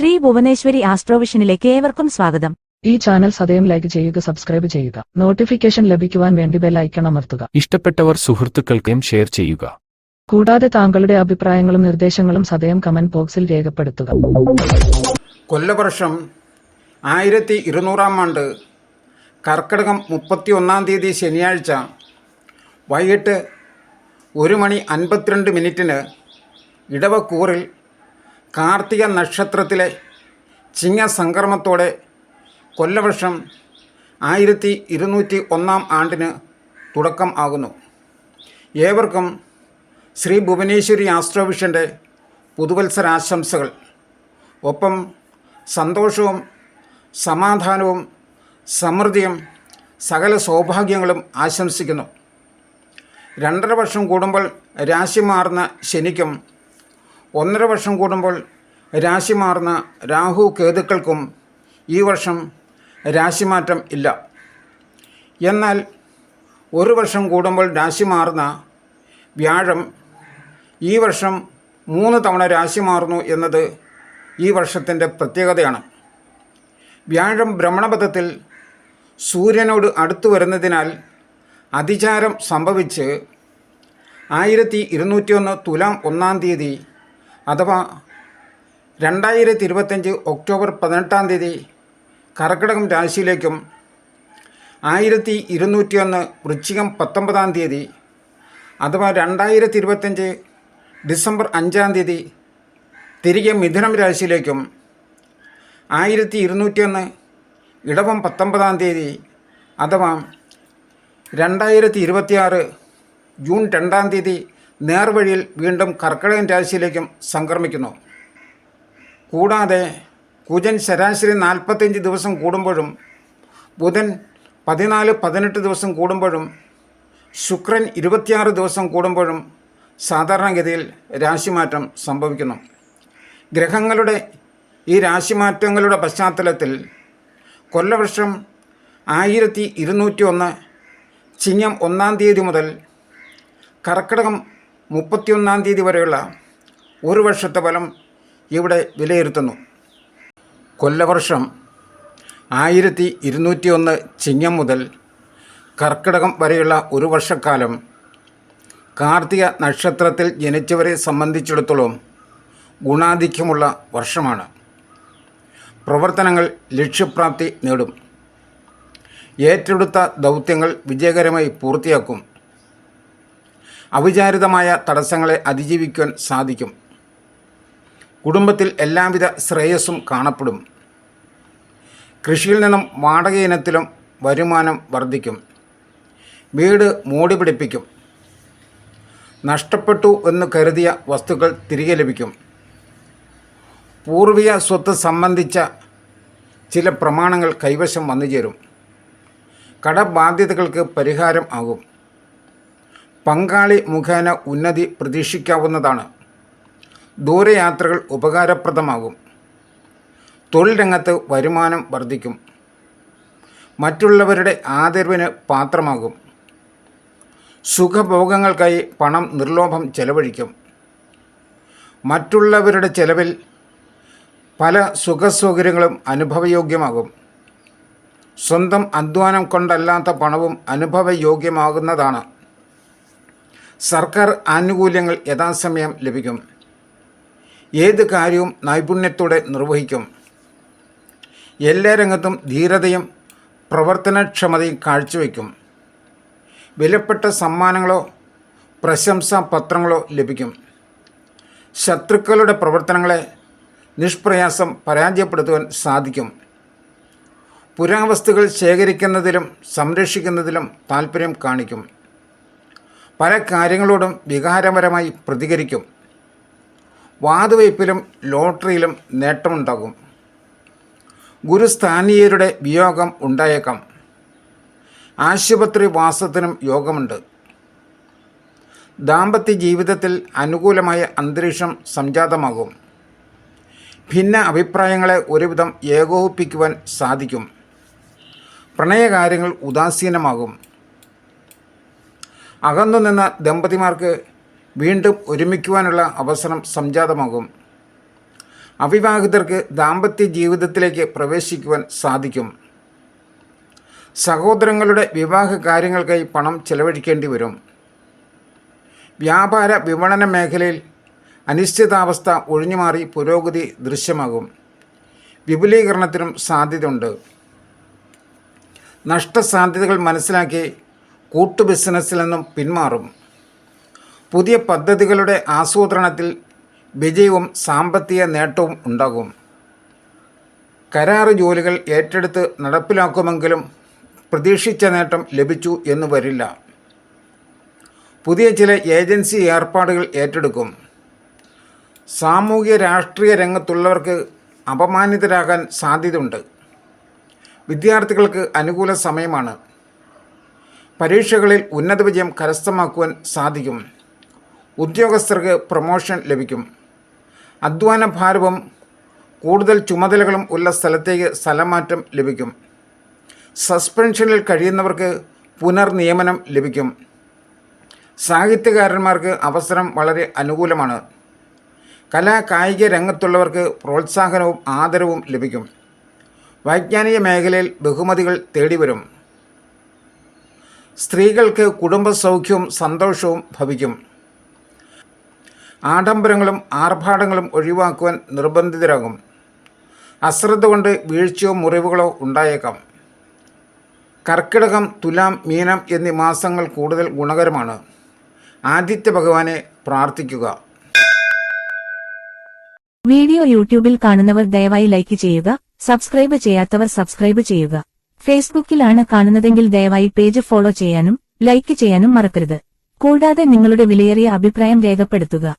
ശ്രീ ഭുവനേശ്വരി ആസ്ട്രോവിഷനിലേക്ക് ഏവർക്കും സ്വാഗതം. ഈ ചാനൽ സദയം ലൈക്ക് ചെയ്യുക സബ്സ്ക്രൈബ് ചെയ്യുക. നോട്ടിഫിക്കേഷൻ ലഭിക്കുവാൻ വേണ്ടി ബെൽ ഐക്കൺ അമർത്തുക. ഇഷ്ടപ്പെട്ടവർ സുഹൃത്തുക്കൾക്കും ഷെയർ ചെയ്യുക. കൂടാതെ താങ്കളുടെ അഭിപ്രായങ്ങളും നിർദ്ദേശങ്ങളും സദയം കമന്റ് ബോക്സിൽ രേഖപ്പെടുത്തുക. കൊല്ലവർഷം ആയിരത്തി ഇരുന്നൂറാം ആണ്ട് കർക്കിടകം മുപ്പത്തി ഒന്നാം തീയതി ശനിയാഴ്ച വൈകിട്ട് ഒരു മണി അൻപത്തിരണ്ട് മിനിറ്റിന് ഇടവക്കൂറിൽ കാർത്തിക നക്ഷത്രത്തിലെ ചിങ്ങസംക്രമത്തോടെ കൊല്ലവർഷം ആയിരത്തി ഇരുന്നൂറ്റി ഒന്നാം ആണ്ടിന് തുടക്കം ആകുന്നു. ഏവർക്കും ശ്രീ ഭുവനേശ്വരി ആസ്ട്രോവിഷന്റെ പുതുവത്സരാശംസകൾ. ഒപ്പം സന്തോഷവും സമാധാനവും സമൃദ്ധിയും സകല സൗഭാഗ്യങ്ങളും ആശംസിക്കുന്നു. രണ്ടര വർഷം കൂടുമ്പോൾ രാശി മാറുന്ന ശനിക്കും ഒന്നര വർഷം കൂടുമ്പോൾ രാശി മാറുന്ന രാഹു കേതുക്കൾക്കും ഈ വർഷം രാശിമാറ്റം ഇല്ല. എന്നാൽ ഒരു വർഷം കൂടുമ്പോൾ രാശി മാറുന്ന വ്യാഴം ഈ വർഷം മൂന്ന് തവണ രാശി മാറുന്നു എന്നത് ഈ വർഷത്തിന്റെ പ്രത്യേകതയാണ്. വ്യാഴം ഭ്രമണപഥത്തിൽ സൂര്യനോട് അടുത്തു വരുന്നതിനാൽ അതിചാരം സംഭവിച്ച് ആയിരത്തി ഇരുന്നൂറ്റിയൊന്ന് തുലാം ഒന്നാം തീയതി അഥവാ രണ്ടായിരത്തി ഇരുപത്തഞ്ച് ഒക്ടോബർ പതിനെട്ടാം തീയതി കർക്കിടകം രാശിയിലേക്കും ആയിരത്തി ഇരുന്നൂറ്റിയൊന്ന് വൃശ്ചികം പത്തൊമ്പതാം തീയതി അഥവാ രണ്ടായിരത്തി ഇരുപത്തഞ്ച് ഡിസംബർ അഞ്ചാം തീയതി തിരികെ മിഥുനം രാശിയിലേക്കും ആയിരത്തി ഇരുന്നൂറ്റിയൊന്ന് ഇടവം പത്തൊമ്പതാം തീയതി അഥവാ രണ്ടായിരത്തി ഇരുപത്തിയാറ് ജൂൺ രണ്ടാം തീയതി നേർവഴിയിൽ വീണ്ടും കർക്കിടകൻ രാശിയിലേക്കും സംക്രമിക്കുന്നു. കൂടാതെ കുജൻ ശരാശരി നാൽപ്പത്തിയഞ്ച് ദിവസം കൂടുമ്പോഴും ബുധൻ പതിനാല് പതിനെട്ട് ദിവസം കൂടുമ്പോഴും ശുക്രൻ ഇരുപത്തിയാറ് ദിവസം കൂടുമ്പോഴും സാധാരണഗതിയിൽ രാശിമാറ്റം സംഭവിക്കുന്നു. ഗ്രഹങ്ങളുടെ ഈ രാശിമാറ്റങ്ങളുടെ പശ്ചാത്തലത്തിൽ കൊല്ലവർഷം ആയിരത്തി ഇരുന്നൂറ്റി ഒന്ന് ചിങ്ങം ഒന്നാം തീയതി മുതൽ കർക്കിടകം മുപ്പത്തിയൊന്നാം തീയതി വരെയുള്ള ഒരു വർഷത്തെ ഫലം ഇവിടെ വിലയിരുത്തുന്നു. കൊല്ലവർഷം ആയിരത്തി ഇരുന്നൂറ്റി ഒന്ന് ചിങ്ങം മുതൽ കർക്കിടകം വരെയുള്ള ഒരു വർഷക്കാലം കാർത്തിക നക്ഷത്രത്തിൽ ജനിച്ചവരെ സംബന്ധിച്ചിടത്തോളം ഗുണാധിക്യമുള്ള വർഷമാണ്. പ്രവർത്തനങ്ങൾ ലക്ഷ്യപ്രാപ്തി നേടും. ഏറ്റെടുത്ത ദൗത്യങ്ങൾ വിജയകരമായി പൂർത്തിയാക്കും. അവിചാരിതമായ തടസ്സങ്ങളെ അതിജീവിക്കാൻ സാധിക്കും. കുടുംബത്തിൽ എല്ലാവിധ ശ്രേയസ്സും കാണപ്പെടും. കൃഷിയിൽ നിന്നും വാടക ഇനത്തിലും വരുമാനം വർദ്ധിക്കും. വീട് മൂടി പിടിപ്പിക്കും. നഷ്ടപ്പെട്ടു എന്ന് കരുതിയ വസ്തുക്കൾ തിരികെ ലഭിക്കും. പൂർവിക സ്വത്ത് സംബന്ധിച്ച ചില പ്രമാണങ്ങൾ കൈവശം വന്നു ചേരും കടബാധ്യതകൾക്ക് പരിഹാരം ആകും. പങ്കാളി മുഖേന ഉന്നതി പ്രതീക്ഷിക്കാവുന്നതാണ്. ദൂരയാത്രകൾ ഉപകാരപ്രദമാകും. തൊഴിൽ രംഗത്ത് വരുമാനം വർദ്ധിക്കും. മറ്റുള്ളവരുടെ ആദരവിന് പാത്രമാകും. സുഖഭോഗങ്ങൾക്കായി പണം നിർലോഭം ചെലവഴിക്കും. മറ്റുള്ളവരുടെ ചെലവിൽ പല സുഖസൗകര്യങ്ങളും അനുഭവയോഗ്യമാകും. സ്വന്തം അധ്വാനം കൊണ്ടല്ലാത്ത പണവും അനുഭവയോഗ്യമാകുന്നതാണ്. സർക്കാർ ആനുകൂല്യങ്ങൾ യഥാസമയം ലഭിക്കും. ഏത് കാര്യവും നൈപുണ്യത്തോടെ നിർവഹിക്കും. എല്ലാ രംഗത്തും ധീരതയും പ്രവർത്തനക്ഷമതയും കാഴ്ചവെക്കും. വിലപ്പെട്ട സമ്മാനങ്ങളോ പ്രശംസാ പത്രങ്ങളോ ലഭിക്കും. ശത്രുക്കളുടെ പ്രവർത്തനങ്ങളെ നിഷ്പ്രയാസം പരാജയപ്പെടുത്തുവാൻ സാധിക്കും. പുരാവസ്തുക്കൾ ശേഖരിക്കുന്നതിലും സംരക്ഷിക്കുന്നതിലും താൽപ്പര്യം കാണിക്കും. പല കാര്യങ്ങളോടും വികാരപരമായി പ്രതികരിക്കും. വാതുവയ്പ്പിലും ലോട്ടറിയിലും നേട്ടമുണ്ടാകും. ഗുരുസ്ഥാനീയരുടെ വിയോഗം ഉണ്ടായേക്കാം. ആശുപത്രി വാസത്തിനും യോഗമുണ്ട്. ദാമ്പത്യ ജീവിതത്തിൽ അനുകൂലമായ അന്തരീക്ഷം സംജാതമാകും. ഭിന്ന അഭിപ്രായങ്ങളെ ഒരുവിധം ഏകോപിപ്പിക്കുവാൻ സാധിക്കും. പ്രണയകാര്യങ്ങൾ ഉദാസീനമാകും. അകന്നുനിന്ന ദമ്പതിമാർക്ക് വീണ്ടും ഒരുമിക്കുവാനുള്ള അവസരം സംജാതമാകും. അവിവാഹിതർക്ക് ദാമ്പത്യ ജീവിതത്തിലേക്ക് പ്രവേശിക്കുവാൻ സാധിക്കും. സഹോദരങ്ങളുടെ വിവാഹ കാര്യങ്ങൾക്കായി പണം ചെലവഴിക്കേണ്ടി വരും. വ്യാപാര വിപണന മേഖലയിൽ അനിശ്ചിതാവസ്ഥ ഒഴിഞ്ഞുമാറി പുരോഗതി ദൃശ്യമാകും. വിപുലീകരണത്തിനും സാധ്യതയുണ്ട്. നഷ്ടസാധ്യതകൾ മനസ്സിലാക്കി കൂട്ടു ബിസിനസ്സിൽ നിന്നും പിന്മാറും. പുതിയ പദ്ധതികളുടെ ആസൂത്രണത്തിൽ വിജയവും സാമ്പത്തിക നേട്ടവും ഉണ്ടാകും. കരാറ് ജോലികൾ ഏറ്റെടുത്ത് നടപ്പിലാക്കുമെങ്കിലും പ്രതീക്ഷിച്ച നേട്ടം ലഭിച്ചു എന്ന് വരില്ല. പുതിയ ചില ഏജൻസി ഏർപ്പാടുകൾ ഏറ്റെടുക്കും. സാമൂഹ്യ രാഷ്ട്രീയ രംഗത്തുള്ളവർക്ക് അപമാനിതരാകാൻ സാധ്യതയുണ്ട്. വിദ്യാർത്ഥികൾക്ക് അനുകൂല സമയമാണ്. പരീക്ഷകളിൽ ഉന്നത വിജയം കരസ്ഥമാക്കുവാൻ സാധിക്കും. ഉദ്യോഗസ്ഥർക്ക് പ്രൊമോഷൻ ലഭിക്കും. അധ്വാന ഭാരവും കൂടുതൽ ചുമതലകളും ഉള്ള സ്ഥലത്തേക്ക് സ്ഥലമാറ്റം ലഭിക്കും. സസ്പെൻഷനിൽ കഴിയുന്നവർക്ക് പുനർനിയമനം ലഭിക്കും. സാഹിത്യകാരന്മാർക്ക് അവസരം വളരെ അനുകൂലമാണ്. കലാ കായിക രംഗത്തുള്ളവർക്ക് പ്രോത്സാഹനവും ആദരവും ലഭിക്കും. വൈജ്ഞാനിക മേഖലയിൽ ബഹുമതികൾ തേടിവരും. സ്ത്രീകൾക്ക് കുടുംബസൗഖ്യവും സന്തോഷവും ഭവിക്കും. ആഡംബരങ്ങളും ആർഭാടങ്ങളും ഒഴിവാക്കുവാൻ നിർബന്ധിതരാകും. അശ്രദ്ധ കൊണ്ട് വീഴ്ചയോ മുറിവുകളോ ഉണ്ടായേക്കാം. കർക്കിടകം തുലാം മീനം എന്നീ മാസങ്ങൾ കൂടുതൽ ഗുണകരമാണ്. ആദിത്യ ഭഗവാനെ പ്രാർത്ഥിക്കുക. വീഡിയോ യൂട്യൂബിൽ കാണുന്നവർ ദയവായി ലൈക്ക് ചെയ്യുക സബ്സ്ക്രൈബ് ചെയ്യാത്തവർ സബ്സ്ക്രൈബ് ചെയ്യുക. ഫേസ്ബുക്കിലാണ് കാണുന്നതെങ്കിൽ ദയവായി പേജ് ഫോളോ ചെയ്യാനും ലൈക്ക് ചെയ്യാനും മറക്കരുത്. കൂടാതെ നിങ്ങളുടെ വിലയേറിയ അഭിപ്രായം രേഖപ്പെടുത്തുക.